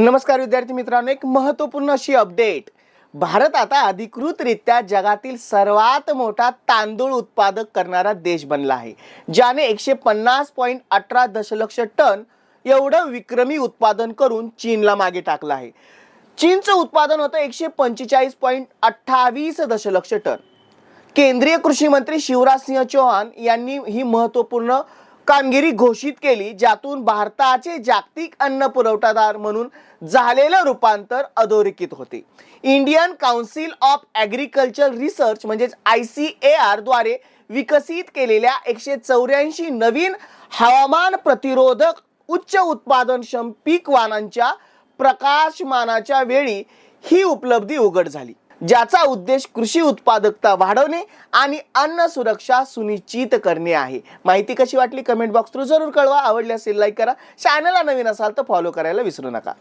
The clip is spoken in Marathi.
नमस्कार विद्यार्थी मित्रांनो एक महत्त्वपूर्ण अशी अपडेट भारत आता अधिकृतरित्या जगातील सर्वात मोठा तांदूळ उत्पादक करणारा देश बनला आहे ज्याने एकशे पन्नास पॉईंट अठरा दशलक्ष टन एवढं विक्रमी उत्पादन करून चीनला मागे टाकलं आहे. चीनचं उत्पादन होतं एकशे पंचेचाळीस पॉईंट अठ्ठावीस दशलक्ष टन. केंद्रीय कृषी मंत्री शिवराज सिंह चौहान यांनी ही महत्त्वपूर्ण कामगिरी घोषित केली ज्यातून भारताचे जागतिक अन्न पुरवठादार म्हणून झालेलं रूपांतर अधोरेखित होते. Indian council of agriculture research म्हणजेच आय सी ए आरद्वारे विकसित केलेल्या एकशे चौऱ्याऐंशी नवीन हवामान प्रतिरोधक उच्च उत्पादनक्षम पीक वाणांच्या प्रकाशमानाच्या वेळी ही उपलब्धी उघड झाली. ज्याचा उद्देश कृषी उत्पादकता वाढवणे आणि अन्न सुरक्षा सुनिश्चित करणे आहे. माहिती कशी वाटली कमेंट बॉक्स थ्रू जरूर कळवा. आवडली असेल लाईक करा. चॅनलला नवीन असाल तर फॉलो करायला विसरू नका.